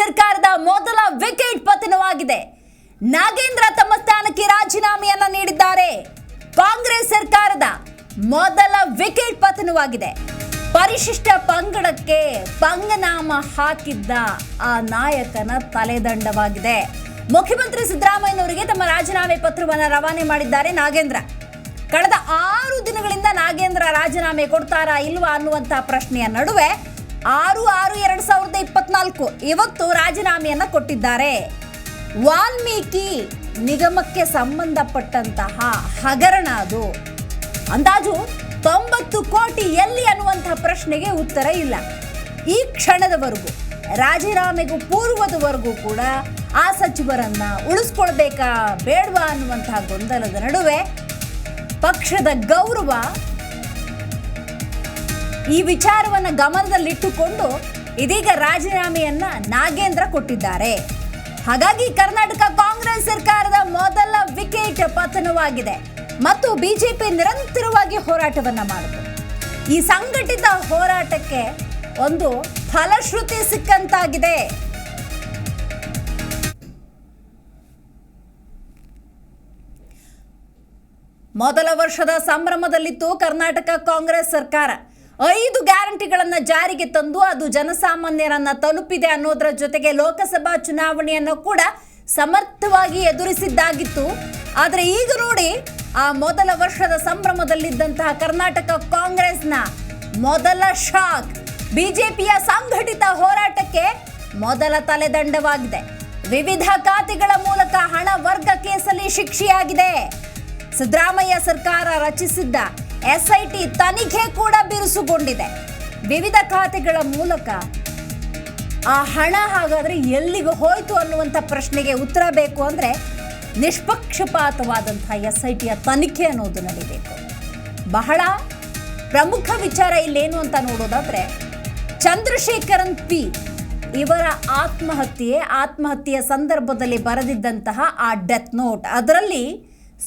ಸರ್ಕಾರದ ಮೊದಲ ವಿಕೆಟ್ ಪತನವಾಗಿದೆ. ನಾಗೇಂದ್ರ ತಮ್ಮ ಸ್ಥಾನಕ್ಕೆ ರಾಜೀನಾಮೆಯನ್ನ ನೀಡಿದ್ದಾರೆ. ಕಾಂಗ್ರೆಸ್ ಸರ್ಕಾರದ ಮೊದಲ ವಿಕೆಟ್ ಪತನವಾಗಿದೆ. ಪರಿಶಿಷ್ಟ ಪಂಗಡಕ್ಕೆ ಪಂಗನಾಮ ಹಾಕಿದ್ದ ಆ ನಾಯಕನ ತಲೆದಂಡವಾಗಿದೆ. ಮುಖ್ಯಮಂತ್ರಿ ಸಿದ್ದರಾಮಯ್ಯನವರಿಗೆ ತಮ್ಮ ರಾಜೀನಾಮೆ ಪತ್ರವನ್ನು ರವಾನೆ ಮಾಡಿದ್ದಾರೆ ನಾಗೇಂದ್ರ. ಕಳೆದ ಆರು ದಿನಗಳಿಂದ ನಾಗೇಂದ್ರ ರಾಜೀನಾಮೆ ಕೊಡ್ತಾರಾ ಇಲ್ವಾ ಅನ್ನುವಂತಹ ಪ್ರಶ್ನೆಯ ನಡುವೆ ಆರು ಆರು ಎರಡ್ ಸಾವಿರದ ಇಪ್ಪತ್ನಾಲ್ಕು ಇವತ್ತು ರಾಜೀನಾಮೆಯನ್ನ ಕೊಟ್ಟಿದ್ದಾರೆ. ವಾಲ್ಮೀಕಿ ನಿಗಮಕ್ಕೆ ಸಂಬಂಧಪಟ್ಟಂತಹ ಹಗರಣ ಅದು. ಅಂದಾಜು ತೊಂಬತ್ತು ಕೋಟಿ ಎಲ್ಲಿ ಅನ್ನುವಂತಹ ಪ್ರಶ್ನೆಗೆ ಉತ್ತರ ಇಲ್ಲ. ಈ ಕ್ಷಣದವರೆಗೂ, ರಾಜೀನಾಮೆಗೂ ಪೂರ್ವದವರೆಗೂ ಕೂಡ ಆ ಸಚಿವರನ್ನ ಉಳಿಸ್ಕೊಳ್ಬೇಕಾ ಬೇಡವಾ ಅನ್ನುವಂತಹ ಗೊಂದಲದ ನಡುವೆ ಪಕ್ಷದ ಗೌರವ ಈ ವಿಚಾರವನ್ನು ಗಮನದಲ್ಲಿಟ್ಟುಕೊಂಡು ಇದೀಗ ರಾಜೀನಾಮೆಯನ್ನ ನಾಗೇಂದ್ರ ಕೊಟ್ಟಿದ್ದಾರೆ. ಹಾಗಾಗಿ ಕರ್ನಾಟಕ ಕಾಂಗ್ರೆಸ್ ಸರ್ಕಾರದ ಮೊದಲ ವಿಕೆಟ್ ಪತನವಾಗಿದೆ ಮತ್ತು ಬಿಜೆಪಿ ನಿರಂತರವಾಗಿ ಹೋರಾಟವನ್ನ ಮಾಡಿತು ಈ ಸಂಘಟಿತ ಹೋರಾಟಕ್ಕೆ ಒಂದು ಫಲಶ್ರುತಿ ಸಿಕ್ಕಂತಾಗಿದೆ. ಮೊದಲ ವರ್ಷದ ಸಂಭ್ರಮದಲ್ಲಿತ್ತು ಕರ್ನಾಟಕ ಕಾಂಗ್ರೆಸ್ ಸರ್ಕಾರ. ಐದು ಗ್ಯಾರಂಟಿಗಳನ್ನು ಜಾರಿಗೆ ತಂದು ಅದು ಜನಸಾಮಾನ್ಯರನ್ನ ತಲುಪಿದೆ ಅನ್ನೋದರ ಜೊತೆಗೆ ಲೋಕಸಭಾ ಚುನಾವಣೆಯನ್ನು ಕೂಡ ಸಮರ್ಥವಾಗಿ ಎದುರಿಸಿದ್ದಾಗಿತ್ತು. ಆದರೆ ಈಗ ನೋಡಿ, ಆ ಮೊದಲ ವರ್ಷದ ಸಂಭ್ರಮದಲ್ಲಿದ್ದಂತಹ ಕರ್ನಾಟಕ ಕಾಂಗ್ರೆಸ್ನ ಮೊದಲ ಶಾಕ್. ಬಿಜೆಪಿಯ ಸಂಘಟಿತ ಹೋರಾಟಕ್ಕೆ ಮೊದಲ ತಲೆದಂಡವಾಗಿದೆ. ವಿವಿಧ ಖಾತೆಗಳ ಮೂಲಕ ಹಣ ವರ್ಗ ಕೇಸಲ್ಲಿ ಶಿಕ್ಷೆಯಾಗಿದೆ. ಸಿದ್ದರಾಮಯ್ಯ ಸರ್ಕಾರ ರಚಿಸಿದ್ದ ಎಸ್ಐಟಿ ತನಿಖೆ ಕೂಡ ಬಿರುಸುಗೊಂಡಿದೆ. ವಿವಿಧ ಖಾತೆಗಳ ಮೂಲಕ ಆ ಹಣ ಹಾಗಾದ್ರೆ ಎಲ್ಲಿಗೆ ಹೋಯ್ತು ಅನ್ನುವಂಥ ಪ್ರಶ್ನೆಗೆ ಉತ್ತರ ಬೇಕು ಅಂದ್ರೆ ನಿಷ್ಪಕ್ಷಪಾತವಾದಂಥ ಎಸ್ ಐ ಟಿಯ ತನಿಖೆ ಅನ್ನೋದು ನಡೀಬೇಕು. ಬಹಳ ಪ್ರಮುಖ ವಿಚಾರ ಇಲ್ಲೇನು ಅಂತ ನೋಡೋದಾದ್ರೆ ಚಂದ್ರಶೇಖರನ್ ಪಿ ಇವರ ಆತ್ಮಹತ್ಯೆ, ಆತ್ಮಹತ್ಯೆಯ ಸಂದರ್ಭದಲ್ಲಿ ಬರೆದಿದ್ದಂತಹ ಆ ಡೆತ್ ನೋಟ್. ಅದರಲ್ಲಿ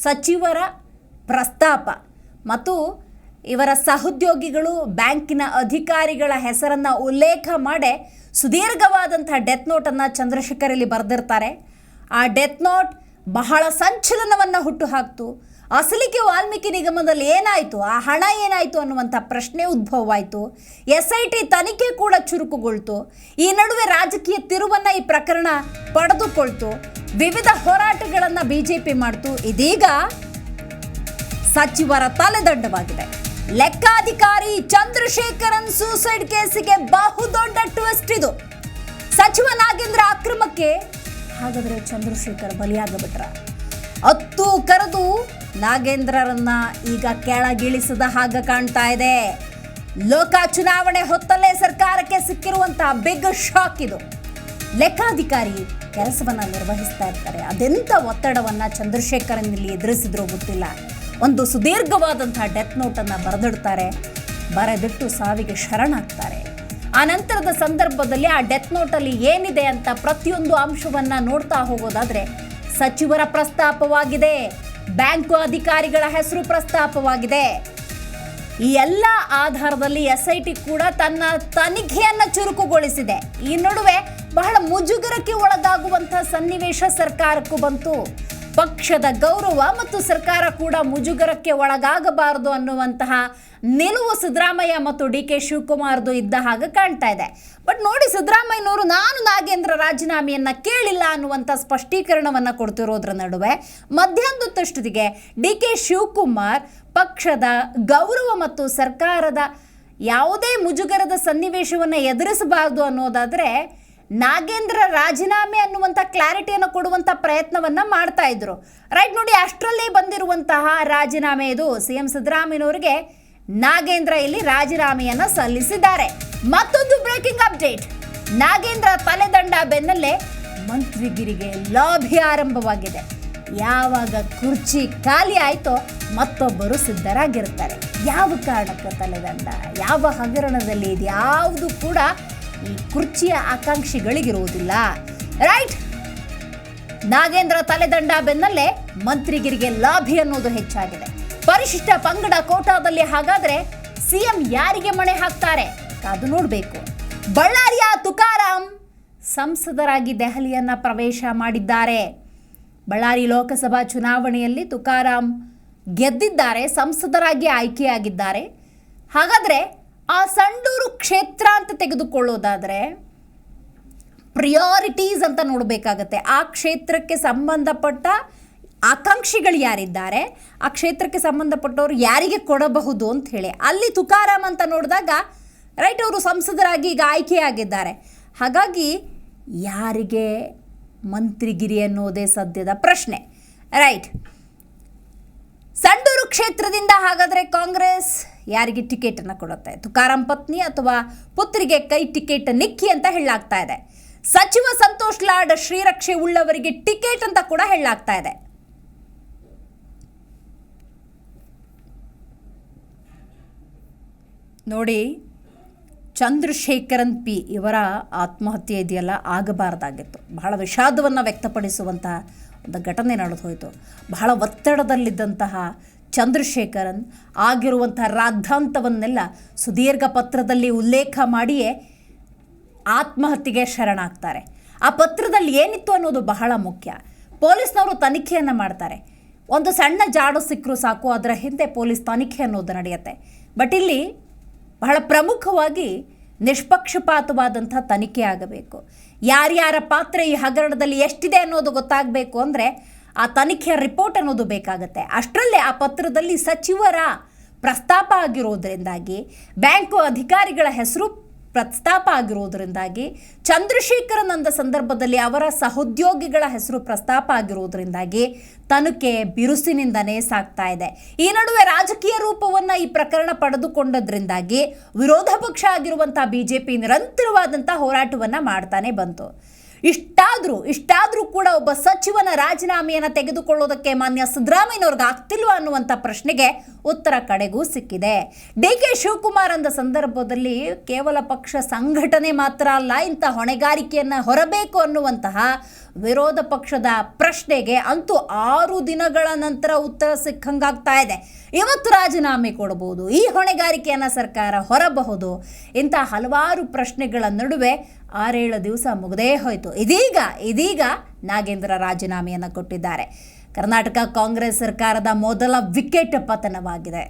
ಸಚಿವರ ಪ್ರಸ್ತಾಪ ಮತ್ತು ಇವರ ಸಹೋದ್ಯೋಗಿಗಳು ಬ್ಯಾಂಕಿನ ಅಧಿಕಾರಿಗಳ ಹೆಸರನ್ನು ಉಲ್ಲೇಖ ಮಾಡಿ ಸುದೀರ್ಘವಾದಂಥ ಡೆತ್ ನೋಟನ್ನು ಚಂದ್ರಶೇಖರ್ ಇಲ್ಲಿ ಬರೆದಿರ್ತಾರೆ. ಆ ಡೆತ್ ನೋಟ್ ಬಹಳ ಸಂಚಲನವನ್ನು ಹುಟ್ಟು ಹಾಕ್ತು ಅಸಲಿಗೆ ವಾಲ್ಮೀಕಿ ನಿಗಮದಲ್ಲಿ ಏನಾಯಿತು? ಆ ಹಣ ಏನಾಯಿತು ಅನ್ನುವಂಥ ಪ್ರಶ್ನೆ ಉದ್ಭವವಾಯಿತು. ಎಸ್ ಐ ಟಿ ತನಿಖೆ ಕೂಡ ಚುರುಕುಗೊಳ್ತು. ಈ ನಡುವೆ ರಾಜಕೀಯ ತಿರುವನ್ನು ಈ ಪ್ರಕರಣ ಪಡೆದುಕೊಳ್ತು. ವಿವಿಧ ಹೋರಾಟಗಳನ್ನು ಬಿ ಜೆ ಪಿ ಮಾಡ್ತು. ಇದೀಗ ಸಚಿವರ ತಲೆದಂಡವಾಗಿದೆ. ಲೆಕ್ಕಾಧಿಕಾರಿ ಚಂದ್ರಶೇಖರನ್ ಸೂಸೈಡ್ ಕೇಸಿಗೆ ಬಹುದೊಡ್ಡ ಟ್ವಿಸ್ಟ್ ಇದು. ಸಚಿವ ನಾಗೇಂದ್ರ ಅಕ್ರಮಕ್ಕೆ ಹಾಗಾದ್ರೆ ಚಂದ್ರಶೇಖರ್ ಬಲಿಯಾಗಬಿಟ್ರ ಹತ್ತು ಕರೆದು ನಾಗೇಂದ್ರರನ್ನ ಈಗ ಕೆಳಗಿಳಿಸದ ಹಾಗೆ ಕಾಣ್ತಾ ಇದೆ. ಲೋಕ ಚುನಾವಣೆ ಹೊತ್ತಲ್ಲೇ ಸರ್ಕಾರಕ್ಕೆ ಸಿಕ್ಕಿರುವಂತಹ ಬಿಗ್ ಶಾಕ್ ಇದು. ಲೆಕ್ಕಾಧಿಕಾರಿ ಕೆಲಸವನ್ನ ನಿರ್ವಹಿಸ್ತಾ ಇರ್ತಾರೆ. ಅದೆಂಥ ಒತ್ತಡವನ್ನ ಚಂದ್ರಶೇಖರನ್ ಇಲ್ಲಿ ಎದುರಿಸಿದ್ರು ಗೊತ್ತಿಲ್ಲ. ಒಂದು ಸುದೀರ್ಘವಾದಂತಹ ಡೆತ್ ನೋಟನ್ನು ಬರೆದಿಡ್ತಾರೆ. ಬರೆದಿಟ್ಟು ಸಾವಿಗೆ ಶರಣಾಗ್ತಾರೆ. ಆ ನಂತರದ ಸಂದರ್ಭದಲ್ಲಿ ಆ ಡೆತ್ ನೋಟಲ್ಲಿ ಏನಿದೆ ಅಂತ ಪ್ರತಿಯೊಂದು ಅಂಶವನ್ನ ನೋಡ್ತಾ ಹೋಗೋದಾದ್ರೆ ಸಚಿವರ ಪ್ರಸ್ತಾಪವಾಗಿದೆ, ಬ್ಯಾಂಕು ಅಧಿಕಾರಿಗಳ ಹೆಸರು ಪ್ರಸ್ತಾಪವಾಗಿದೆ. ಈ ಎಲ್ಲ ಆಧಾರದಲ್ಲಿ ಎಸ್ ಐ ಟಿ ಕೂಡ ತನ್ನ ತನಿಖೆಯನ್ನು ಚುರುಕುಗೊಳಿಸಿದೆ. ಈ ನಡುವೆ ಬಹಳ ಮುಜುಗರಕ್ಕೆ ಒಳಗಾಗುವಂತಹ ಸನ್ನಿವೇಶ ಸರ್ಕಾರಕ್ಕೂ ಬಂತು. ಪಕ್ಷದ ಗೌರವ ಮತ್ತು ಸರ್ಕಾರ ಕೂಡ ಮುಜುಗರಕ್ಕೆ ಒಳಗಾಗಬಾರದು ಅನ್ನುವಂತಹ ನಿಲುವು ಸಿದ್ದರಾಮಯ್ಯ ಮತ್ತು ಡಿ ಕೆ ಶಿವಕುಮಾರ್ದು ಇದ್ದ ಹಾಗೆ ಕಾಣ್ತಾ ಇದೆ. ಬಟ್ ನೋಡಿ ಸಿದ್ದರಾಮಯ್ಯನವರು, ನಾನು ನಾಗೇಂದ್ರ ರಾಜೀನಾಮೆಯನ್ನು ಕೇಳಿಲ್ಲ ಅನ್ನುವಂಥ ಸ್ಪಷ್ಟೀಕರಣವನ್ನು ಕೊಡ್ತಿರೋದ್ರ ನಡುವೆ ಮಧ್ಯಾಹ್ನದೊತ್ತಷ್ಟೊತ್ತಿಗೆ ಡಿ ಕೆ ಶಿವಕುಮಾರ್ ಪಕ್ಷದ ಗೌರವ ಮತ್ತು ಸರ್ಕಾರದ ಯಾವುದೇ ಮುಜುಗರದ ಸನ್ನಿವೇಶವನ್ನು ಎದುರಿಸಬಾರ್ದು ಅನ್ನೋದಾದ್ರೆ ನಾಗೇಂದ್ರ ರಾಜೀನಾಮೆ ಅನ್ನುವಂಥ ಕ್ಲಾರಿಟಿಯನ್ನು ಕೊಡುವಂಥ ಪ್ರಯತ್ನವನ್ನು ಮಾಡ್ತಾ ಇದ್ರು. ರೈಟ್ ನೋಡಿ, ಅಷ್ಟರಲ್ಲಿ ಬಂದಿರುವಂತಹ ರಾಜೀನಾಮೆ ಇದು. ಸಿ ಎಂ ಸಿದ್ದರಾಮಯ್ಯನವರಿಗೆ ನಾಗೇಂದ್ರ ಇಲ್ಲಿ ರಾಜೀನಾಮೆಯನ್ನು ಸಲ್ಲಿಸಿದ್ದಾರೆ. ಮತ್ತೊಂದು ಬ್ರೇಕಿಂಗ್ ಅಪ್ಡೇಟ್ ನಾಗೇಂದ್ರ ತಲೆದಂಡ ಬೆನ್ನಲ್ಲೇ ಮಂತ್ರಿಗಿರಿಗೆ ಲಾಭಿ ಆರಂಭವಾಗಿದೆ. ಯಾವಾಗ ಕುರ್ಚಿ ಖಾಲಿ ಆಯ್ತೋ ಮತ್ತೊಬ್ಬರು ಸಿದ್ಧರಾಗಿರ್ತಾರೆ. ಯಾವ ಕಾರಣಕ್ಕೆ ತಲೆದಂಡ? ಯಾವ ಹಗರಣದಲ್ಲಿ ಇದ್ಯಾವುದು ಕೂಡ ಈ ಕುರ್ಚಿಯ ಆಕಾಂಕ್ಷಿಗಳಿಗಿರುವುದಿಲ್ಲ. ರೈಟ್? ನಾಗೇಂದ್ರ ತಲೆದಂಡ ಬೆನ್ನಲ್ಲೇ ಮಂತ್ರಿಗಿರಿಗೆ ಲಾಭಿ ಅನ್ನೋದು ಹೆಚ್ಚಾಗಿದೆ. ಪರಿಶಿಷ್ಟ ಪಂಗಡ ಕೋಟಾದಲ್ಲಿ ಹಾಗಾದ್ರೆ ಸಿಎಂ ಯಾರಿಗೆ ಮಣೆ ಹಾಕ್ತಾರೆ? ಅದು ನೋಡಬೇಕು. ಬಳ್ಳಾರಿಯ ತುಕಾರಾಂ ಸಂಸದರಾಗಿ ದೆಹಲಿಯನ್ನ ಪ್ರವೇಶ ಮಾಡಿದ್ದಾರೆ. ಬಳ್ಳಾರಿ ಲೋಕಸಭಾ ಚುನಾವಣೆಯಲ್ಲಿ ತುಕಾರಾಂ ಗೆದ್ದಿದ್ದಾರೆ, ಸಂಸದರಾಗಿ ಆಯ್ಕೆಯಾಗಿದ್ದಾರೆ. ಹಾಗಾದರೆ ಆ ಸಂಡೂರು ಕ್ಷೇತ್ರ ಅಂತ ತೆಗೆದುಕೊಳ್ಳೋದಾದರೆ ಪ್ರಿಯಾರಿಟೀಸ್ ಅಂತ ನೋಡಬೇಕಾಗತ್ತೆ. ಆ ಕ್ಷೇತ್ರಕ್ಕೆ ಸಂಬಂಧಪಟ್ಟ ಆಕಾಂಕ್ಷಿಗಳು ಯಾರಿದ್ದಾರೆ, ಆ ಕ್ಷೇತ್ರಕ್ಕೆ ಸಂಬಂಧಪಟ್ಟವರು ಯಾರಿಗೆ ಕೊಡಬಹುದು ಅಂತ ಹೇಳಿ. ಅಲ್ಲಿ ತುಕಾರಾಮ್ ಅಂತ ನೋಡಿದಾಗ ರೈಟ್ ಅವರು ಸಂಸದರಾಗಿ ಈಗ ಆಯ್ಕೆಯಾಗಿದ್ದಾರೆ. ಹಾಗಾಗಿ ಯಾರಿಗೆ ಮಂತ್ರಿಗಿರಿ ಅನ್ನೋದೇ ಸದ್ಯದ ಪ್ರಶ್ನೆ. ರೈಟ್ ಸಂಡೂರು ಕ್ಷೇತ್ರದಿಂದ ಹಾಗಾದರೆ ಕಾಂಗ್ರೆಸ್ ಯಾರಿಗೆ ಟಿಕೆಟನ್ನು ಕೊಡುತ್ತೆ? ತುಕಾರಾಂ ಪತ್ನಿ ಅಥವಾ ಪುತ್ರಿಗೆ ಕೈ ಟಿಕೆಟ್ ನಿಕ್ಕಿ ಅಂತ ಹೇಳಲಾಗ್ತಾ ಇದೆ. ಸಚಿವ ಸಂತೋಷ್ ಲಾಡ್ ಶ್ರೀರಕ್ಷೆ ಉಳ್ಳವರಿಗೆ ಟಿಕೆಟ್ ಅಂತ ಕೂಡ ಹೇಳಲಾಗ್ತಾ ಇದೆ. ನೋಡಿ, ಚಂದ್ರಶೇಖರನ್ ಪಿ ಇವರ ಆತ್ಮಹತ್ಯೆ ಇದೆಯಲ್ಲ, ಆಗಬಾರ್ದಾಗಿತ್ತು. ಬಹಳ ವಿಷಾದವನ್ನು ವ್ಯಕ್ತಪಡಿಸುವಂತಹ ಒಂದು ಘಟನೆ ನಡೆದು ಹೋಯಿತು. ಬಹಳ ಒತ್ತಡದಲ್ಲಿದ್ದಂತಹ ಚಂದ್ರಶೇಖರನ್ ಆಗಿರುವಂಥ ರಾದ್ಧಾಂತವನ್ನೆಲ್ಲ ಸುದೀರ್ಘ ಪತ್ರದಲ್ಲಿ ಉಲ್ಲೇಖ ಮಾಡಿಯೇ ಆತ್ಮಹತ್ಯೆಗೆ ಶರಣಾಗ್ತಾರೆ. ಆ ಪತ್ರದಲ್ಲಿ ಏನಿತ್ತು ಅನ್ನೋದು ಬಹಳ ಮುಖ್ಯ. ಪೊಲೀಸ್ನವರು ತನಿಖೆಯನ್ನು ಮಾಡ್ತಾರೆ. ಒಂದು ಸಣ್ಣ ಜಾಡು ಸಿಕ್ಕರೂ ಸಾಕು, ಅದರ ಹಿಂದೆ ಪೊಲೀಸ್ ತನಿಖೆ ಅನ್ನೋದು ನಡೆಯುತ್ತೆ. ಬಟ್ ಇಲ್ಲಿ ಬಹಳ ಪ್ರಮುಖವಾಗಿ ನಿಷ್ಪಕ್ಷಪಾತವಾದಂಥ ತನಿಖೆ ಆಗಬೇಕು. ಯಾರ್ಯಾರ ಪಾತ್ರ ಈ ಹಗರಣದಲ್ಲಿ ಎಷ್ಟಿದೆ ಅನ್ನೋದು ಗೊತ್ತಾಗಬೇಕು ಅಂದರೆ ಆ ತನಿಖೆಯ ರಿಪೋರ್ಟ್ ಅನ್ನೋದು ಬೇಕಾಗುತ್ತೆ. ಅಷ್ಟರಲ್ಲೇ ಆ ಪತ್ರದಲ್ಲಿ ಸಚಿವರ ಪ್ರಸ್ತಾಪ ಆಗಿರೋದರಿಂದಾಗಿ, ಬ್ಯಾಂಕು ಅಧಿಕಾರಿಗಳ ಹೆಸರು ಪ್ರಸ್ತಾಪ ಆಗಿರೋದರಿಂದಾಗಿ ಚಂದ್ರಶೇಖರನ್ ಅಂದ ಸಂದರ್ಭದಲ್ಲಿ ಅವರ ಸಹೋದ್ಯೋಗಿಗಳ ಹೆಸರು ಪ್ರಸ್ತಾಪ ಆಗಿರೋದರಿಂದಾಗಿ ತನಿಖೆ ಬಿರುಸಿನಿಂದನೇ ಸಾಗ್ತಾ ಇದೆ. ಈ ನಡುವೆ ರಾಜಕೀಯ ರೂಪವನ್ನು ಈ ಪ್ರಕರಣ ಪಡೆದುಕೊಂಡದ್ರಿಂದಾಗಿ ವಿರೋಧ ಪಕ್ಷ ಆಗಿರುವಂತಹ ಬಿಜೆಪಿ ನಿರಂತರವಾದಂಥ ಹೋರಾಟವನ್ನು ಮಾಡ್ತಾನೆ ಬಂತು. ಇಷ್ಟಾದರೂ ಇಷ್ಟಾದರೂ ಕೂಡ ಒಬ್ಬ ಸಚಿವನ ರಾಜೀನಾಮೆಯನ್ನು ತೆಗೆದುಕೊಳ್ಳೋದಕ್ಕೆ ಮಾನ್ಯ ಸಿದ್ದರಾಮಯ್ಯನವ್ರಿಗೆ ಆಗ್ತಿಲ್ವಾ ಅನ್ನುವಂಥ ಪ್ರಶ್ನೆಗೆ ಉತ್ತರ ಕಡೆಗೂ ಸಿಕ್ಕಿದೆ. ಡಿ ಕೆ ಶಿವಕುಮಾರ್ ಅಂದ ಸಂದರ್ಭದಲ್ಲಿ ಕೇವಲ ಪಕ್ಷ ಸಂಘಟನೆ ಮಾತ್ರ ಅಲ್ಲ, ಇಂಥ ಹೊಣೆಗಾರಿಕೆಯನ್ನು ಹೊರಬೇಕು ಅನ್ನುವಂತಹ ವಿರೋಧ ಪಕ್ಷದ ಪ್ರಶ್ನೆಗೆ ಅಂತೂ ಆರು ದಿನಗಳ ನಂತರ ಉತ್ತರ ಸಿಕ್ಕಂಗಾಗ್ತಾ ಇದೆ. ಇವತ್ತು ರಾಜೀನಾಮೆ ಕೊಡಬಹುದು ಈ ಹೊಣೆಗಾರಿಕೆಯನ್ನು ಸರ್ಕಾರ ಹೊರಬಹುದು, ಇಂಥ ಹಲವಾರು ಪ್ರಶ್ನೆಗಳ ನಡುವೆ ಆರೇಳು ದಿವಸ ಮುಗದೇ ಹೋಯಿತು. ಇದೀಗ ಇದೀಗ ನಾಗೇಂದ್ರ ರಾಜೀನಾಮೆಯನ್ನು ಕೊಟ್ಟಿದ್ದಾರೆ. ಕರ್ನಾಟಕ ಕಾಂಗ್ರೆಸ್ ಸರ್ಕಾರದ ಮೊದಲ ವಿಕೆಟ್ ಪತನವಾಗಿದೆ.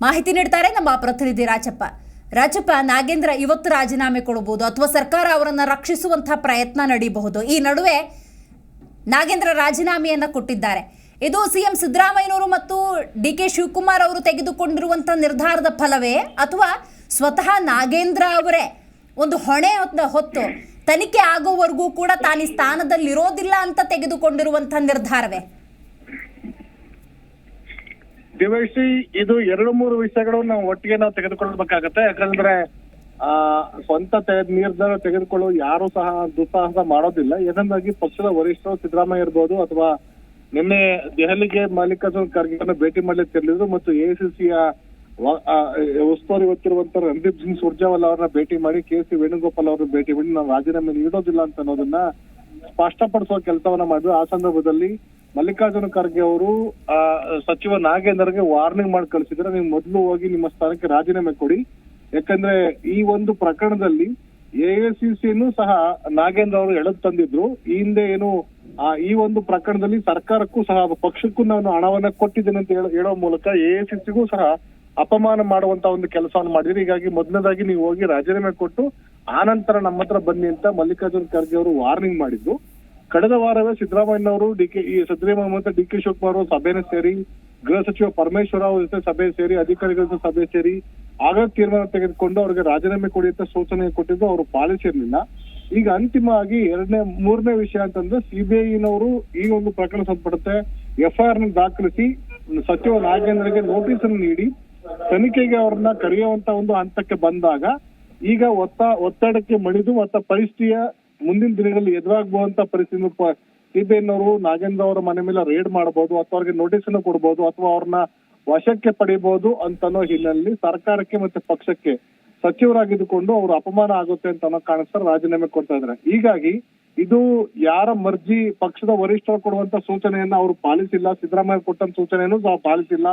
ಮಾಹಿತಿ ನೀಡ್ತಾರೆ ನಮ್ಮ ಪ್ರತಿನಿಧಿ ರಾಜಪ್ಪ. ರಾಜಪ್ಪ, ನಾಗೇಂದ್ರ ಇವತ್ತು ರಾಜೀನಾಮೆ ಕೊಡಬಹುದು ಅಥವಾ ಸರ್ಕಾರ ಅವರನ್ನು ರಕ್ಷಿಸುವಂತಹ ಪ್ರಯತ್ನ ನಡೀಬಹುದು? ಈ ನಡುವೆ ನಾಗೇಂದ್ರ ರಾಜೀನಾಮೆಯನ್ನು ಕೊಟ್ಟಿದ್ದಾರೆ. ಇದು ಸಿಎಂ ಸಿದ್ದರಾಮಯ್ಯನವರು ಮತ್ತು ಡಿ ಕೆ ಶಿವಕುಮಾರ್ ಅವರು ತೆಗೆದುಕೊಂಡಿರುವಂಥ ನಿರ್ಧಾರದ ಫಲವೇ ಅಥವಾ ಸ್ವತಃ ನಾಗೇಂದ್ರ ಅವರೇ ಒಂದು ಹೊಣೆ ಹೊತ್ತ ತನಿಖೆ ಆಗೋವರೆಗೂ ಕೂಡ ತಾನಿ ಸ್ಥಾನದಲ್ಲಿರೋದಿಲ್ಲ ಅಂತ ತೆಗೆದುಕೊಂಡಿರುವಂತಹ ನಿರ್ಧಾರವೇ? ದಿವೇಶಿ ಇದು ಎರಡು ಮೂರು ವಿಷಯಗಳು ನಾವು ಒಟ್ಟಿಗೆ ನಾವು ತೆಗೆದುಕೊಳ್ಬೇಕಾಗತ್ತೆ. ಯಾಕಂದ್ರೆ, ಆ, ಸ್ವಂತ ನಿರ್ಧಾರ ತೆಗೆದುಕೊಳ್ಳೋ ಯಾರು ಸಹ ದುಸ್ಸಾಹಸ ಮಾಡೋದಿಲ್ಲ. ಏನಂದಾಗಿ ಪಕ್ಷದ ವರಿಷ್ಠರು ಸಿದ್ದರಾಮಯ್ಯ ಇರ್ಬೋದು ಅಥವಾ ನಿನ್ನೆ ದೆಹಲಿಗೆ ಮಲ್ಲಿಕಾರ್ಜುನ್ ಖರ್ಗೆ ಭೇಟಿ ಮಾಡಲಿಕ್ಕೆ ತೆರಳಿದ್ರು ಮತ್ತು ಎಐಸಿಸಿಯ ಉಸ್ತುವಾರಿ ಹೊತ್ತಿರುವಂತ ರಣದೀಪ್ ಸಿಂಗ್ ಸುರ್ಜೇವಾಲಾ ಅವರನ್ನ ಭೇಟಿ ಮಾಡಿ ಕೆ ಸಿ ವೇಣುಗೋಪಾಲ್ ಅವರನ್ನ ಭೇಟಿ ಮಾಡಿ ನಾವು ರಾಜೀನಾಮೆ ನೀಡೋದಿಲ್ಲ ಅಂತ ಅನ್ನೋದನ್ನ ಸ್ಪಷ್ಟಪಡಿಸುವ ಕೆಲಸವನ್ನ ಮಾಡಿದ್ರು. ಆ ಸಂದರ್ಭದಲ್ಲಿ ಮಲ್ಲಿಕಾರ್ಜುನ ಖರ್ಗೆ ಅವರು ಆ, ಸಚಿವ ನಾಗೇಂದ್ರಗೆ ವಾರ್ನಿಂಗ್ ಮಾಡಿ ಕಳಿಸಿದ್ರೆ ನೀವು ಮೊದಲು ಹೋಗಿ ನಿಮ್ಮ ಸ್ಥಾನಕ್ಕೆ ರಾಜೀನಾಮೆ ಕೊಡಿ. ಯಾಕಂದ್ರೆ ಈ ಒಂದು ಪ್ರಕರಣದಲ್ಲಿ ಎಐಸಿಸಿನೂ ಸಹ ನಾಗೇಂದ್ರ ಅವರು ಎಳೆದು ತಂದಿದ್ರು. ಈ ಹಿಂದೆ ಏನು ಈ ಒಂದು ಪ್ರಕರಣದಲ್ಲಿ ಸರ್ಕಾರಕ್ಕೂ ಸಹ ಪಕ್ಷಕ್ಕೂ ನಾನು ಹಣವನ್ನ ಕೊಟ್ಟಿದ್ದೇನೆ ಅಂತ ಹೇಳೋ ಮೂಲಕ ಎಐಸಿಸಿಗೂ ಸಹ ಅಪಮಾನ ಮಾಡುವಂತ ಒಂದು ಕೆಲಸವನ್ನು ಮಾಡಿದ್ರು. ಹೀಗಾಗಿ ಮೊದಲನೇದಾಗಿ ನೀವು ಹೋಗಿ ರಾಜೀನಾಮೆ ಕೊಟ್ಟು ಆನಂತರ ನಮ್ಮ ಹತ್ರ ಬನ್ನಿ ಅಂತ ಮಲ್ಲಿಕಾರ್ಜುನ್ ಖರ್ಗೆ ಅವರು ವಾರ್ನಿಂಗ್ ಮಾಡಿದ್ರು. ಕಳೆದ ವಾರವೇ ಸಿದ್ದರಾಮಯ್ಯನವರು ಡಿ ಕೆ, ಈ ಸಿದ್ದರಾಮಯ್ಯ ಮತ್ತು ಡಿ ಕೆ ಶಿವಕುಮಾರ್ ಅವರು ಸಭೆನ ಸೇರಿ, ಗೃಹ ಸಚಿವ ಪರಮೇಶ್ವರ ಅವರ ಜೊತೆ ಸಭೆ ಸೇರಿ, ಅಧಿಕಾರಿಗಳ ಜೊತೆ ಸಭೆ ಸೇರಿ ಆಗ ತೀರ್ಮಾನ ತೆಗೆದುಕೊಂಡು ಅವರಿಗೆ ರಾಜೀನಾಮೆ ಕೊಡಿ ಅಂತ ಸೂಚನೆ ಕೊಟ್ಟಿದ್ದು ಅವರು ಪಾಲಿಸಿರ್ಲಿಲ್ಲ ಈಗ ಅಂತಿಮವಾಗಿ ಎರಡನೇ, ಮೂರನೇ ವಿಷಯ ಅಂತಂದ್ರೆ ಸಿಬಿಐನವರು ಈ ಒಂದು ಪ್ರಕರಣ ಸಂಪಡುತ್ತೆ ಎಫ್ಐಆರ್ನ ದಾಖಲಿಸಿ ಸಚಿವ ನಾಗೇಂದ್ರಗೆ ನೋಟಿಸ್ ಅನ್ನು ನೀಡಿ ತನಿಖೆಗೆ ಅವ್ರನ್ನ ಕರೆಯುವಂತ ಒಂದು ಹಂತಕ್ಕೆ ಬಂದಾಗ ಈಗ ಒತ್ತ ಒತ್ತಡಕ್ಕೆ ಮಣಿದು ಮತ್ತು ಪರಿಸ್ಥಿತಿಯ ಮುಂದಿನ ದಿನಗಳಲ್ಲಿ ಎದುರಾಗಬಹುದಂತ ಪರಿಸ್ಥಿತಿ ಸಿಬಿಐನವರು ನಾಗೇಂದ್ರ ಅವರ ಮನೆ ಮೇಲೆ ರೇಡ್ ಮಾಡಬಹುದು ಅಥವಾ ಅವ್ರಿಗೆ ನೋಟಿಸ್ ಅನ್ನು ಕೊಡಬಹುದು ಅಥವಾ ಅವ್ರನ್ನ ವಶಕ್ಕೆ ಪಡಿಬಹುದು ಅಂತನೋ ಹಿನ್ನೆಲೆಯಲ್ಲಿ ಸರ್ಕಾರಕ್ಕೆ ಮತ್ತೆ ಪಕ್ಷಕ್ಕೆ ಸಚಿವರಾಗಿದ್ದುಕೊಂಡು ಅವರು ಅಪಮಾನ ಆಗುತ್ತೆ ಅಂತ ಅನ್ನೋ ಕಾಣಿಸ್ತಾರೆ ರಾಜೀನಾಮೆ ಕೊಡ್ತಾ ಇದ್ದಾರೆ. ಹೀಗಾಗಿ ಇದು ಯಾರ ಮರ್ಜಿ ಪಕ್ಷದ ವರಿಷ್ಠರು ಕೊಡುವಂತ ಸೂಚನೆಯನ್ನ ಅವರು ಪಾಲಿಸಿಲ್ಲ, ಸಿದ್ದರಾಮಯ್ಯ ಕೊಟ್ಟಂತ ಸೂಚನೆಯನ್ನು ಸಹ ಪಾಲಿಸಿಲ್ಲ.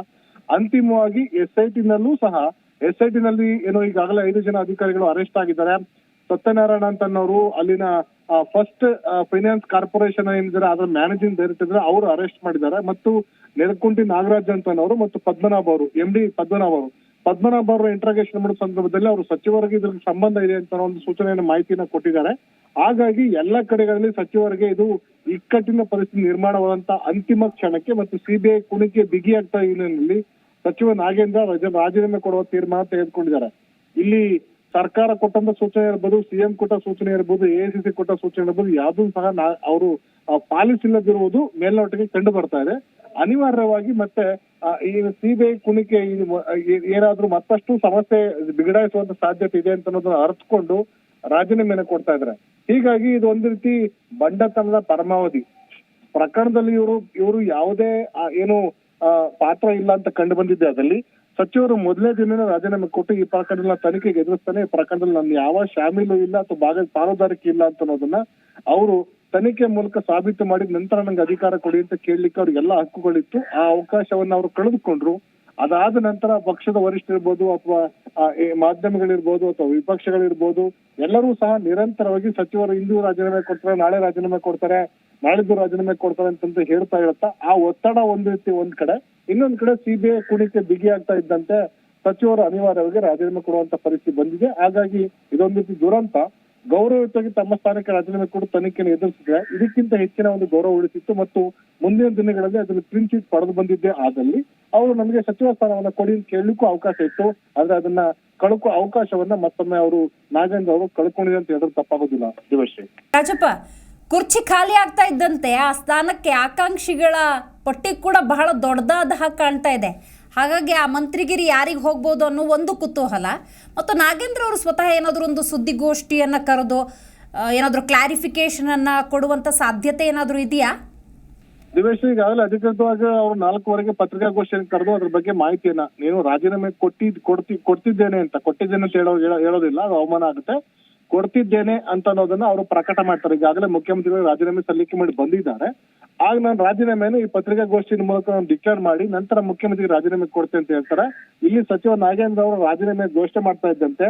ಅಂತಿಮವಾಗಿ ಎಸ್ ಐ ಟಿ ನಲ್ಲೂ ಸಹ ಎಸ್ ಐ ಟಿ ನಲ್ಲಿ ಏನೋ ಈಗಾಗಲೇ ಐದು ಜನ ಅಧಿಕಾರಿಗಳು ಅರೆಸ್ಟ್ ಆಗಿದ್ದಾರೆ. ಸತ್ಯನಾರಾಯಣ ಅಂತ ಅನ್ನೋರು ಅಲ್ಲಿನ ಫಸ್ಟ್ ಫೈನಾನ್ಸ್ ಕಾರ್ಪೊರೇಷನ್ ಏನಿದ್ದಾರೆ ಅದರ ಮ್ಯಾನೇಜಿಂಗ್ ಡೈರೆಕ್ಟರ್ ಅವರು ಅರೆಸ್ಟ್ ಮಾಡಿದ್ದಾರೆ. ಮತ್ತು ನೆಲಕುಂಟಿ ನಾಗರಾಜ್ ಅಂತ ಅನ್ನೋರು ಮತ್ತು ಪದ್ಮನಾಭ ಅವರು ಎಂ ಡಿ ಪದ್ಮನಾಭ ಅವರು. ಪದ್ಮನಾಭ ಅವರು ಇಂಟ್ರಾಗೇಷನ್ ಮಾಡೋ ಸಂದರ್ಭದಲ್ಲಿ ಅವರು ಸಚಿವರಿಗೆ ಇದ್ರ ಸಂಬಂಧ ಇದೆ ಅಂತ ಒಂದು ಸೂಚನೆಯನ್ನು ಮಾಹಿತಿಯನ್ನು ಕೊಟ್ಟಿದ್ದಾರೆ. ಹಾಗಾಗಿ ಎಲ್ಲ ಕಡೆಗಳಲ್ಲಿ ಸಚಿವರಿಗೆ ಇದು ಇಕ್ಕಟ್ಟಿನ ಪರಿಸ್ಥಿತಿ ನಿರ್ಮಾಣವಾದಂತ ಅಂತಿಮ ಕ್ಷಣಕ್ಕೆ ಮತ್ತು ಸಿಬಿಐ ಕುಣಿಕೆ ಬಿಗಿಯಾಗ್ತಾ ಹಿನ್ನೆಲೆಯಲ್ಲಿ ಸಚಿವ ನಾಗೇಂದ್ರ ರಜ- ರಾಜೀನಾಮೆ ಕೊಡುವ ತೀರ್ಮಾನ ತೆಗೆದುಕೊಂಡಿದ್ದಾರೆ. ಇಲ್ಲಿ ಸರ್ಕಾರ ಕೊಟ್ಟಂತ ಸೂಚನೆ ಇರ್ಬೋದು, ಸಿಎಂ ಕೊಟ್ಟ ಸೂಚನೆ ಇರ್ಬೋದು ಎಐಸಿಸಿ ಕೊಟ್ಟ ಸೂಚನೆ ಇರ್ಬೋದು, ಯಾವುದೂ ಸಹ ಅವರು ಪಾಲಿಸಿಲ್ಲದಿರುವುದು ಮೇಲ್ನೋಟಕ್ಕೆ ಕಂಡು ಬರ್ತಾ ಇದೆ. ಅನಿವಾರ್ಯವಾಗಿ ಮತ್ತೆ ಈ ಸಿಬಿಐ ಕುಣಿಕೆ ಏನಾದ್ರೂ ಮತ್ತಷ್ಟು ಸಮಸ್ಯೆ ಬಿಗಡಾಯಿಸುವಂತ ಸಾಧ್ಯತೆ ಇದೆ ಅಂತ ಅನ್ನೋದನ್ನ ಅರ್ಥಕೊಂಡು ರಾಜೀನಾಮೆನ ಕೊಡ್ತಾ ಇದ್ದಾರೆ. ಹೀಗಾಗಿ ಇದು ಒಂದು ರೀತಿ ಬಂಡತನದ ಪರಮಾವಧಿ. ಪ್ರಕರಣದಲ್ಲಿ ಇವರು ಇವರು ಯಾವುದೇ ಏನು ಪಾತ್ರ ಇಲ್ಲ ಅಂತ ಕಂಡು ಬಂದಿದ್ದೆ ಅದಲ್ಲಿ ಸಚಿವರು ಮೊದಲನೇ ದಿನನೇ ರಾಜೀನಾಮೆ ಕೊಟ್ಟು ಈ ಪ್ರಕರಣ ತನಿಖೆಗೆ ಎದುರಿಸ್ತಾನೆ. ಪ್ರಕರಣದಲ್ಲಿ ನನ್ನ ಯಾವ ಶಾಮೀಲು ಇಲ್ಲ ಅಥವಾ ಭಾಗ, ಪಾಲುದಾರಿಕೆ ಇಲ್ಲ ಅಂತ ಅನ್ನೋದನ್ನ ಅವರು ತನಿಖೆ ಮೂಲಕ ಸಾಬೀತು ಮಾಡಿ ನಂತರ ನಂಗೆ ಅಧಿಕಾರ ಕೊಡಿ ಅಂತ ಕೇಳಲಿಕ್ಕೆ ಅವ್ರಿಗೆಲ್ಲ ಹಕ್ಕುಗಳಿತ್ತು. ಆ ಅವಕಾಶವನ್ನ ಅವರು ಕಳೆದುಕೊಂಡ್ರು. ಅದಾದ ನಂತರ ಪಕ್ಷದ ವರಿಷ್ಠರಿರ್ಬೋದು ಅಥವಾ ಮಾಧ್ಯಮಗಳಿರ್ಬೋದು ಅಥವಾ ವಿಪಕ್ಷಗಳಿರ್ಬೋದು, ಎಲ್ಲರೂ ಸಹ ನಿರಂತರವಾಗಿ ಸಚಿವರು ಇಂದು ರಾಜೀನಾಮೆ ಕೊಡ್ತಾರೆ, ನಾಳೆ ರಾಜೀನಾಮೆ ಕೊಡ್ತಾರೆ, ನಾಳಿದ್ದು ರಾಜೀನಾಮೆ ಕೊಡ್ತಾರೆ ಅಂತಂತ ಹೇಳ್ತಾ ಇರುತ್ತಾ ಆ ಒತ್ತಡ ಒಂದ್ ರೀತಿ ಒಂದ್ ಕಡೆ, ಇನ್ನೊಂದ್ ಕಡೆ ಸಿಬಿಐ ಕುಣಿಕೆ ಆಗ್ತಾ ಇದ್ದಂತೆ ಸಚಿವರು ಅನಿವಾರ್ಯವಾಗಿ ರಾಜೀನಾಮೆ ಕೊಡುವಂತ ಪರಿಸ್ಥಿತಿ ಬಂದಿದೆ. ಹಾಗಾಗಿ ಇದೊಂದು ರೀತಿ ದುರಂತ. ಗೌರವಯುತವಾಗಿ ತಮ್ಮ ಸ್ಥಾನಕ್ಕೆ ರಾಜೀನಾಮೆ ಕೊಟ್ಟು ತನಿಖೆಯನ್ನು ಎದುರಿಸಿದ್ರೆ ಇದಕ್ಕಿಂತ ಹೆಚ್ಚಿನ ಒಂದು ಗೌರವ ಉಳಿಸಿತ್ತು ಮತ್ತು ಮುಂದಿನ ದಿನಗಳಲ್ಲಿ ಅದನ್ನು ಕ್ಲೀನ್ ಚೀಟ್ ಪಡೆದು ಬಂದಿದ್ದೆ. ಆದಲ್ಲಿ ಅವರು ನಮಗೆ ಸಚಿವ ಸ್ಥಾನವನ್ನ ಕೊಡಿ ಅಂತ ಕೇಳಲಿಕ್ಕೂ ಅವಕಾಶ ಇತ್ತು. ಆದ್ರೆ ಅದನ್ನ ಕಳ್ಕೊ ಅವಕಾಶವನ್ನ ಮತ್ತೊಮ್ಮೆ ಅವರು ನಾಗೇಂದ್ರ ಅವರು ಕಳ್ಕೊಂಡಿದೆ ಅಂತ ಹೇಳಿದ್ರೆ ತಪ್ಪಾಗೋದಿಲ್ಲ. ದಿವಶ್ರೀ ರಾಜಪ್ಪ ಕುರ್ಚಿ ಖಾಲಿ ಆಗ್ತಾ ಇದ್ದಂತೆ ಆ ಸ್ಥಾನಕ್ಕೆ ಆಕಾಂಕ್ಷಿಗಳ ಪಟ್ಟಿ ಕೂಡ ಬಹಳ ದೊಡ್ಡದಾದ ಹಾಗೆ ಕಾಣ್ತಾ ಇದೆ. ಹಾಗಾಗಿ ಆ ಮಂತ್ರಿಗಿರಿ ಯಾರಿಗೆ ಹೋಗ್ಬೋದು ಅನ್ನೋ ಒಂದು ಕುತೂಹಲ. ಮತ್ತು ನಾಗೇಂದ್ರ ಅವರು ಸ್ವತಃ ಏನಾದರೂ ಒಂದು ಸುದ್ದಿಗೋಷ್ಠಿಯನ್ನು ಕರೆದು ಏನಾದರೂ ಕ್ಲಾರಿಫಿಕೇಶನನ್ನು ಕೊಡುವಂಥ ಸಾಧ್ಯತೆ ಏನಾದರೂ ಇದೆಯಾ? ದಿವೇಶ್ ಈಗಾಗಲೇ ಅಧಿಕೃತವಾಗಿ ಅವ್ರು ನಾಲ್ಕುವರೆಗೆ ಪತ್ರಿಕಾಗೋಷ್ಠಿಯನ್ನು ಕರೆದು ಅದ್ರ ಬಗ್ಗೆ ಮಾಹಿತಿಯನ್ನ ನೀನು ರಾಜೀನಾಮೆ ಕೊಟ್ಟಿದ್ ಕೊಡ್ತಿ ಕೊಡ್ತಿದ್ದೇನೆ ಅಂತ, ಕೊಟ್ಟಿದ್ದೇನೆ ಅಂತ ಹೇಳೋ- ಹೇಳೋದಿಲ್ಲ, ಅದು ಅವಮಾನ ಆಗುತ್ತೆ. ಕೊಡ್ತಿದ್ದೇನೆ ಅಂತ ಅನ್ನೋದನ್ನ ಅವರು ಪ್ರಕಟ ಮಾಡ್ತಾರೆ. ಈಗಾಗಲೇ ಮುಖ್ಯಮಂತ್ರಿಗಳು ರಾಜೀನಾಮೆ ಸಲ್ಲಿಕೆ ಮಾಡಿ ಬಂದಿದ್ದಾರೆ. ಆಗ ನಾನು ರಾಜೀನಾಮೆಯನ್ನು ಈ ಪತ್ರಿಕಾಗೋಷ್ಠಿಯ ಮೂಲಕ ನಾನು ಡಿಕ್ಲೇರ್ ಮಾಡಿ ನಂತರ ಮುಖ್ಯಮಂತ್ರಿಗೆ ರಾಜೀನಾಮೆ ಕೊಡ್ತೇನೆ ಅಂತ ಹೇಳ್ತಾರೆ. ಇಲ್ಲಿ ಸಚಿವ ನಾಗೇಂದ್ರ ಅವರು ರಾಜೀನಾಮೆ ಘೋಷಣೆ ಮಾಡ್ತಾ ಇದ್ದಂತೆ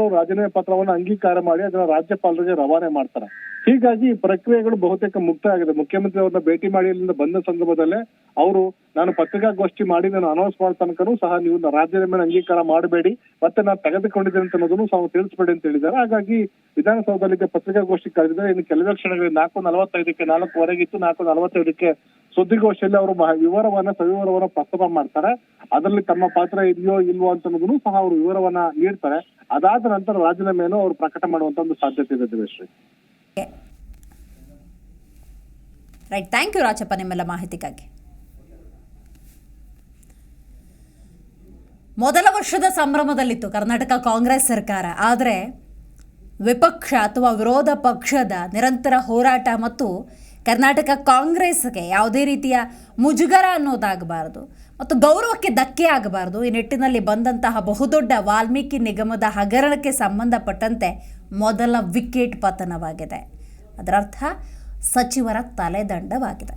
ಅವರು ರಾಜೀನಾಮೆ ಪತ್ರವನ್ನು ಅಂಗೀಕಾರ ಮಾಡಿ ಅದನ್ನ ರಾಜ್ಯಪಾಲರಿಗೆ ರವಾನೆ ಮಾಡ್ತಾರೆ. ಹೀಗಾಗಿ ಈ ಪ್ರಕ್ರಿಯೆಗಳು ಬಹುತೇಕ ಮುಕ್ತ ಆಗಿದೆ. ಮುಖ್ಯಮಂತ್ರಿ ಅವ್ರನ್ನ ಭೇಟಿ ಮಾಡಿ ಇಲ್ಲಿಂದ ಬಂದ ಸಂದರ್ಭದಲ್ಲೇ ಅವರು ನಾನು ಪತ್ರಿಕಾಗೋಷ್ಠಿ ಮಾಡಿ ನಾನು ಅನೌನ್ಸ್ ಮಾಡೋ ತನಕನೂ ಸಹ ನೀವು ರಾಜ್ಯದ ಮೇಲೆ ಅಂಗೀಕಾರ ಮಾಡಬೇಡಿ. ಮತ್ತೆ ನಾನು ತೆಗೆದುಕೊಂಡಿದ್ದೇನೆ ಅಂತ ಅನ್ನೋದನ್ನು ಸಹ ತಿಳಿಸಬೇಡಿ ಅಂತ ಹೇಳಿದ್ದಾರೆ. ಹಾಗಾಗಿ ವಿಧಾನಸೌಧದಲ್ಲಿ ಪತ್ರಿಕಾಗೋಷ್ಠಿ ಕರೆದಿದ್ದಾರೆ. ಇನ್ನು ಕೆಲವೇ ಕ್ಷಣಗಳಲ್ಲಿ ನಾಲ್ಕು ನಲವತ್ತೈದಕ್ಕೆ ನಾಲ್ಕುವರೆಗಿತ್ತು ನಾಲ್ಕು ನಲವತ್ತೈದಕ್ಕೆ ಸುದ್ದಿಗೋಷ್ಠಿಯಲ್ಲಿ ಅವರು ವಿವರವನ್ನ ಸವಿವರವನ್ನ ಪ್ರಸ್ತಾಪ ಮಾಡ್ತಾರೆ. ಅದರಲ್ಲಿ ತಮ್ಮ ಪಾತ್ರ ಇದೆಯೋ ಇಲ್ವೋ ಅಂತ ಅನ್ನೋದನ್ನು ಸಹ ಅವರು ವಿವರವನ್ನ ನೀಡ್ತಾರೆ. ಅದಾದ ನಂತರ ರಾಜೀನಾಮೆಯನ್ನು ಅವರು ಪ್ರಕಟ ಮಾಡುವಂತ ಒಂದು ಸಾಧ್ಯತೆ ಇದೆ ದಿವೇಶ್ರೀ ರೈಟ್ ಥ್ಯಾಂಕ್ ಯು ರಾಜಪ್ಪ, ನಿಮ್ಮೆಲ್ಲ ಮಾಹಿತಿಗಾಗಿ ಮೊದಲ ವರ್ಷದ ಸಂಭ್ರಮದಲ್ಲಿತ್ತು ಕರ್ನಾಟಕ ಕಾಂಗ್ರೆಸ್ ಸರ್ಕಾರ. ಆದರೆ ವಿಪಕ್ಷ ಅಥವಾ ವಿರೋಧ ಪಕ್ಷದ ನಿರಂತರ ಹೋರಾಟ ಮತ್ತು ಕರ್ನಾಟಕ ಕಾಂಗ್ರೆಸ್ಗೆ ಯಾವುದೇ ರೀತಿಯ ಮುಜುಗರ ಅನ್ನೋದಾಗಬಾರದು ಮತ್ತು ಗೌರವಕ್ಕೆ ಧಕ್ಕೆ ಆಗಬಾರದು. ಈ ನಿಟ್ಟಿನಲ್ಲಿ ಬಂದಂತಹ ಬಹುದೊಡ್ಡ ವಾಲ್ಮೀಕಿ ನಿಗಮದ ಹಗರಣಕ್ಕೆ ಸಂಬಂಧಪಟ್ಟಂತೆ ಮೊದಲ ವಿಕೆಟ್ ಪತನವಾಗಿದೆ. ಅದರರ್ಥ ಸಚಿವರ ತಲೆದಂಡವಾಗಿದೆ.